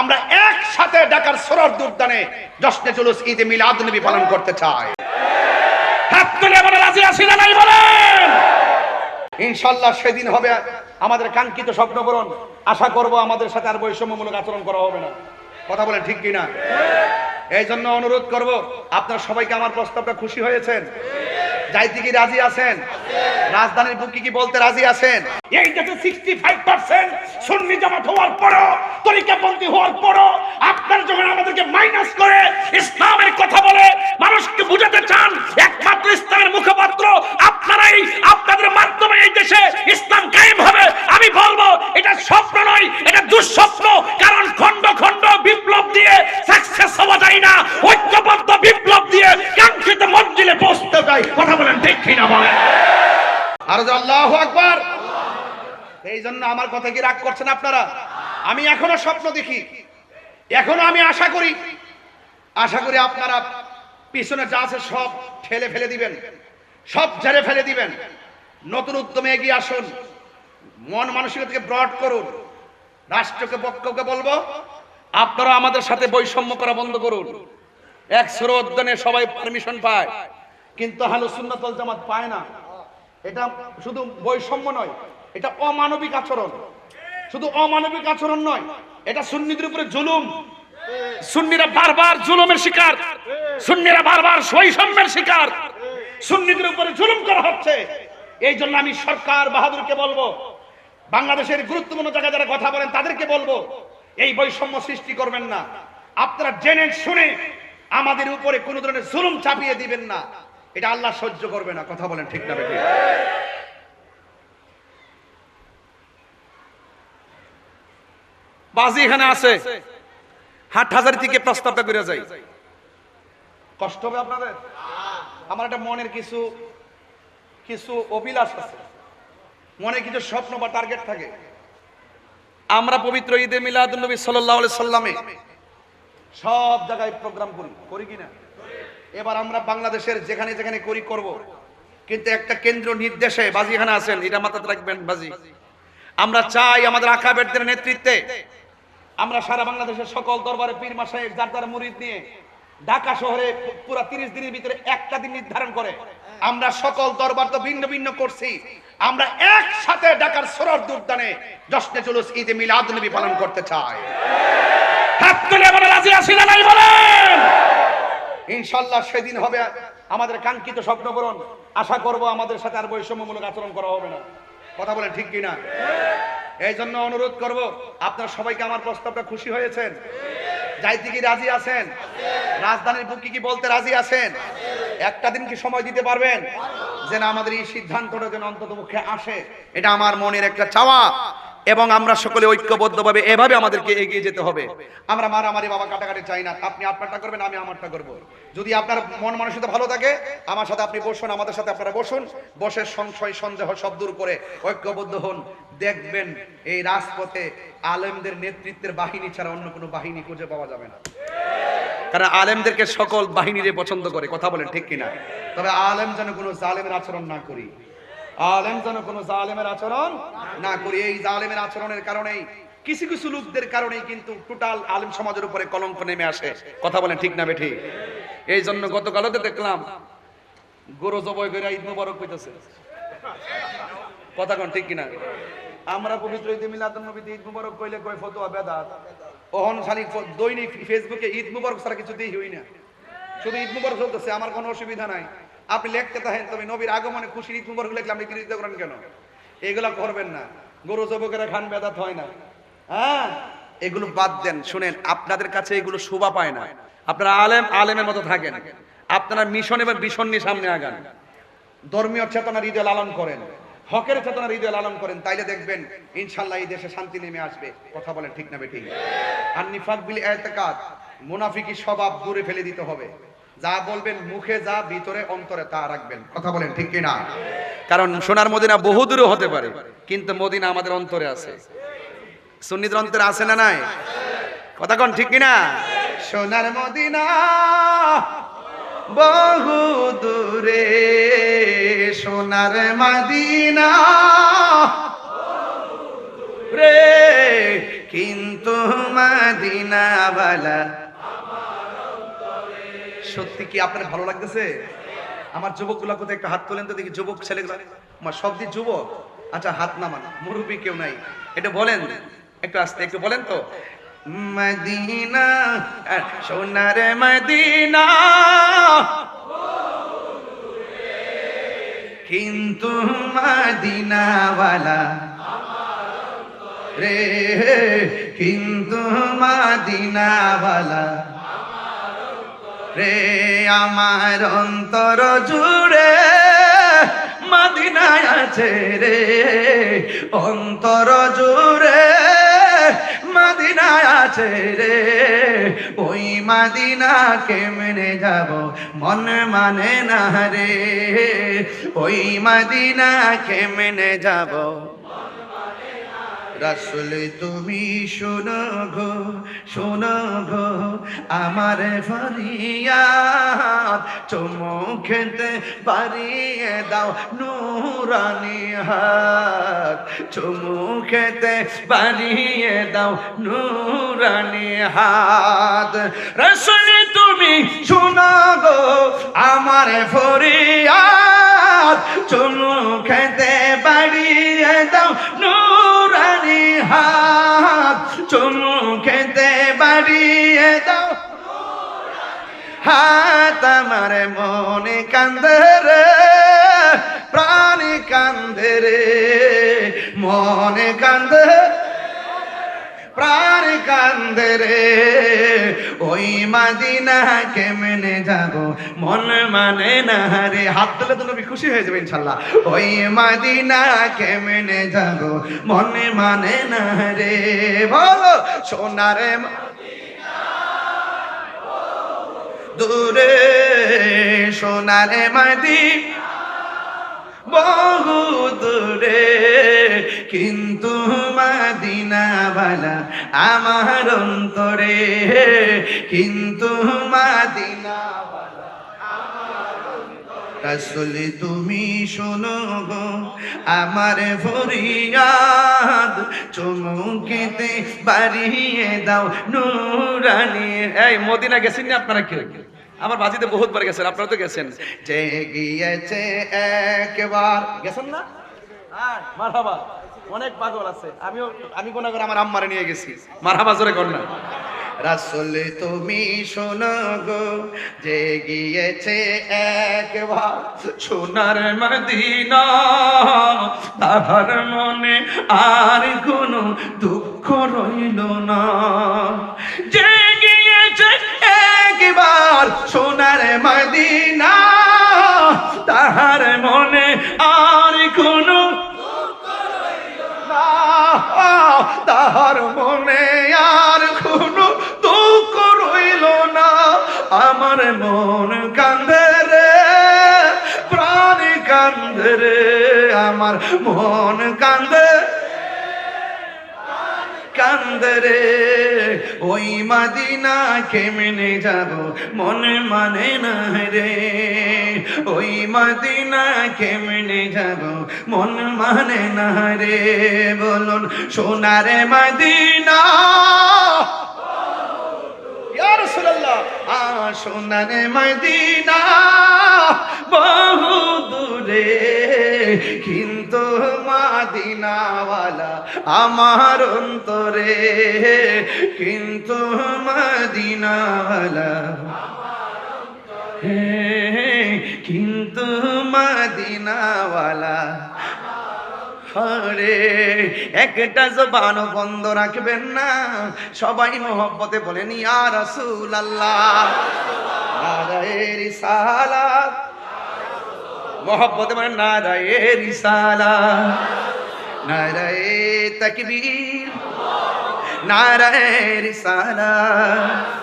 আমরা একসাথে ঢাকার সরর দুর্দানে জশ্নে জুলুস ঈদে মিলাদ নবী পালন করতে চাই। হাত তুলে বলে রাজি আছি না নাই বলেন? ইনশাল্লাহ সেদিন হবে আমাদের কাঙ্ক্ষিত স্বপ্ন পূরণ আশা করব আমাদের সাথে আর বৈষম্যমূলক আচরণ করা হবে না। কথা বলেন ঠিক কিনা? এই জন্য অনুরোধ করব আপনার সবাইকে আমার প্রস্তাবটা খুশি হয়েছেন? যাইতে কি রাজি আছেন? রাজধানীর বুকি কি বলতে রাজি আছেন? এই দেশে সিক্সটি ফাইভ পার্সেন্ট সুন্নি জামাত হওয়ার পরও, তরিকাপন্থী হওয়ার পরও, আপনার যখন আমাদেরকে মাইনাস করে ইসলামের কথা বলে, মানুষকে বুঝাতে চান, একমাত্র ইসলামের মুখপাত্র আপনারাই আপনাদের মাধ্যমে এই দেশে ইসলাম কায়েম হবে আমি বলব এটা স্বপ্ন নয় এটা দুঃস্বপ্ন কারণ খন্ড খন্ড বিপ্লব দিয়ে সাকসেস হওয়া যায় না ঐক্যবদ্ধ বিপ্লব দিয়ে কাঙ্ক্ষিত মঞ্জিলে পৌঁছতে যায় কথা বলেন ঠিক কিনা বলেন আর আল্লাহ আকবার। এই জন্য আমার কথা কি রাগ করছেন আপনারা? আমি এখনও স্বপ্ন দেখি। এখনও আমি আশা করি। আশা করি আপনারা পিছনে যা আছে সব ঠেলে ফেলে দিবেন। সব ঝেড়ে ফেলে দিবেন। নতুন উদ্যমে এগিয়ে আসুন। মন মানসিকতাকে ব্রড করুন। রাষ্ট্রকে, পক্ষকে বলব, আপনারা আমাদের সাথে বৈষম্য করা বন্ধ করুন। এক সুর উদ্যানে সবাই পারমিশন পায়। কিন্তু হালু সুন্নাতল জামাত পায় না। এটা শুধু বৈষম্য নয়, এটা অমানবিক আচরণ। শুধু অমানবিক আচরণ নয়, এটা সুন্নিদের উপরে জুলুম। সুন্নিরা বারবার জুলুমের শিকার। সুন্নিরা বারবার বৈষম্যের শিকার। সুন্নিদের উপরে জুলুম করা হচ্ছে। এই জন্য আমি সরকার বাহাদুরকে বলব, বাংলাদেশের গুরুত্বপূর্ণ জায়গায় যারা কথা বলেন তাদেরকে বলব, এই বৈষম্য সৃষ্টি করবেন না। আপনারা জেনে শুনে আমাদের উপরে কোন ধরনের জুলুম চাপিয়ে দিবেন না। এটা আল্লাহ সহ্য করবে না, কথা বলেন ঠিক না বেঠিক। বাজি এখানে আছে। হাট হাজার থেকে প্রস্তাবটা করে যাই। কষ্ট হবে আপনাদের? আমার একটা মনের কিছু কিছু অভিলাষ আছে। মনে কিছু স্বপ্ন বা টার্গেট থাকে। আমরা পবিত্র ঈদে মিলাদ নবী সাল্লাহ সাল্লামে সব জায়গায় প্রোগ্রাম করি। করি কিনা এবার আমরা বাংলাদেশের যেখানে যেখানে করি করব। কিন্তু একটা কেন্দ্র নির্দেশে বাজি এখানে আছেন, এটা মাথাতে রাখবেন, বাজি। আমরা চাই আমাদের আকাবেরদের নেতৃত্বে, আমরা সারা বাংলাদেশের সকল দরবারে পীর মাসায় যার যার মুরিদ নিয়ে ঢাকা শহরে পুরো তিরিশ দিনের ভিতরে একটা দিন নির্ধারণ করে। আমরা সকল দরবার তো ভিন্ন ভিন্ন করছি। আমরা একসাথে ঢাকার সরর দুর্দানে জশ্নে জুলুস ঈদে মিলাদ নবী পালন করতে চাই। হাত তুলে বলে, রাজি আছি না নাই বলেন? ইনশাল্লাহ সেদিন হবে আমাদের কাঙ্ক্ষিত স্বপ্ন পূরণ আশা করব আমাদের সাথে আর বৈষম্যমূলক আচরণ করা হবে না। কথা বলেন ঠিক কিনা? এই জন্য অনুরোধ করব, আপনার সবাইকে আমার প্রস্তাবটা খুশি হয়েছেন? যাইতে কি রাজি আছেন? রাজধানীর বুকে কি বলতে রাজি আছেন? একটা দিন কি সময় দিতে পারবেন? যেন আমাদের এই সিদ্ধান্তটা যেন অন্তত পক্ষে আসে, এটা আমার মনের একটা চাওয়া। এবং আমরা সকলে ঐক্যবদ্ধভাবে এভাবে আমাদেরকে এগিয়ে যেতে হবে। আমরা মারামারি বাবা কাটাকাটি চাই না। আপনি আপনারটা করবেন, আমি আমারটা করব। যদি আপনার মন মানসিকতা ভালো থাকে, আমার সাথে আপনি বসুন, আমাদের সাথে আপনারা বসুন। বসে সংশয়, সন্দেহ সব দূর করে ঐক্যবদ্ধ হন। দেখবেন এই রাজপথে আলেমদের নেতৃত্বের বাহিনী ছাড়া অন্য কোনো বাহিনী খুঁজে পাওয়া যাবে না। কারণ আলেমদেরকে সকল বাহিনীরে পছন্দ করে। কথা বলেন ঠিক কিনা? তবে আলেম যেন কোনো জালেমের আচরণ না করি। আলেম যেন কোনো জালেমের আচরণ না করি। এই জালেমের আচরণের কারণেই, কিছু কিছু লোকদের কারণেই কিন্তু টোটাল আলেম সমাজের উপরে কলঙ্ক নেমে আসে। কথা বলেন ঠিক না বেঠি? এই জন্য গতকালও তো দেখলাম, গরু জবই করে ঈদ মুবারক কইতেছে। কথা কোন ঠিক কিনা? আমরা পবিত্র ঈদ মিলাদ নবীতে ঈদ মুবারক কইলে কই ফতোয়া, বেদাত? ওহন খালি দৈনিক ফেসবুকে ঈদ মুবারক ছাড়া কিছু দেই হই না। শুধু ঈদ মুবারক চলতেছে, আমার কোনো অসুবিধা নাই। আপনি লিখতে থাকেন, তবে নবীর আগমনে খুশি ঈদ মুবারক আপনি কৃতিত্ব করেন কেন? এগুলা করবেন না। গরু জবকেরা খান বেদাত হয় না। হ্যাঁ? এগুলো বাদ দেন। শুনেন, আপনাদের কাছে এগুলো শোভা পায় না। আপনারা আলেম, আলেমের মতো থাকেন। আপনারা মিশন এবং ভীষণ নিয়ে সামনে আগান। ধর্মীয় চেতনা হৃদয় লালন করেন। হকের চেতনা হৃদয় লালন করেন। তাইলে দেখবেন, ইনশাল্লাহ এই দেশে শান্তি নেমে আসবে। কথা বলেন ঠিক না বেঠিক। আর নিফাক বিল এতেকাদ মুনাফিকি স্বভাব দূরে ফেলে দিতে হবে। যা বলবেন মুখে যা ভিতরে অন্তরে তা রাখবেন। কথা বলেন ঠিক কিনা? কারণ সোনার মদিনা বহু দূরে হতে পারে কিন্তু মদিনা আমাদের অন্তরে আছে। সুন্নিদের অন্তরে আছে না নাই? কথা কোন ঠিক কিনা? সোনার মদিনা বহু দূরে সোনার মদিনা রে কিন্তু মাদিনাওয়ালা সত্যি কি আপনার ভালো লাগতেছে? আমার যুবকগুলা কোথায় একটা হাত তোলেন তো দেখি, যুবক ছেলেগুলা। আমার সব দিক যুবক? আচ্ছা হাত নামান মুরুবি কেউ নাই। এটা বলেন, একটু আসতে, একটু বলেন তো। মদিনা সোনার মদিনা। কিন্তু মদিনাওয়ালা। রে কিন্তু মদিনাওয়ালা। রে, আমার অন্তর জুড়ে মদিনায় আছে রে। অন্তর জুড়ে মদিনায় আছে রে। ওই মদিনা কেমনে যাব, মন মানে না রে। ওই মদিনা কেমনে যাব। রাসুল, তুমি শোনো গো শোনো গো আমার চমুখেতে বাড়িয়ে দাও নুরানি হাত। চমুখেতে বাড়িয়ে দাও নুরানি হাত। রাসুল, তুমি শোনো গো আমার ফরিয়াদ। চমুখেতে বাড়িয়ে দাও হাত চমুখেতে বাড়িয়ে দাও। হাত আমার মনে কান্দে রে প্রাণী কান্দে রে মনে কান্দে প্রাণ কান্দে রে। ওই মাদিনা কেমনে যাব? মন মানে না রে। হাত তুলে তো নবী খুশি হয়ে যাবে ইনশাল্লাহ। ওই মাদিনা কেমনে যাব? মনে মানে না রে। বলো, সোনারে দূরে সোনারে মাদি বহু দূরে, কিন্তু মাদিনাওয়ালা আমার অন্তরে। কিন্তু মাদিনাওয়ালা রাসুল তুমি শোনো গো আমার ফরিয়াদ। চমুকেতে বাড়িয়ে দাও নুরানি। এই মদিনা গেছেন না আপনারা কেউ? আমার বাজিতে বহুতবার গেছেন আপনারা তো গেছেন। যে গিয়েছে একবার। গেছেন না? মারহাবা। অনেক পাগল আছে। আমিও আমি কোন করে আমার আম্মারে নিয়ে গেছি। মারহাবা জোরে কর না। রাসুল, তুমি শোনো গো, যে গিয়েছে একবার সোনার মদিনা। তাহার মনে আর কোনো দুঃখ রইল না। যে গিয়েছে তাহার মনে আর কোনো দুঃখ রইল না। আমার মন কান্দে রে, প্রাণ কান্দে রে, আমার মন কান্দে কান্দে রে ওই মাদিনা কেমনে যাব? মনে মানে না রে। ওই মাদিনা কেমনে যাব? মন মানে না রে। বলুন, সোনারে মাদিনা সোনারে মদিনা বহু দূরে কিন্তু মাদিনাওয়ালা আমার অন্তরে কিন্তু মাদিনাওয়ালা কিন্তু মাদিনাওয়ালা হরে একটা জবান বন্ধ রাখবেন না। সবাই মোহব্বতে বলেন, ইয়া রাসূল আল্লাহ রিসালাত। মোহব্বতে বলেন, নারায়ের রিসালাত। নারায়ে তাকবীর। নারায়ে রিসালাত।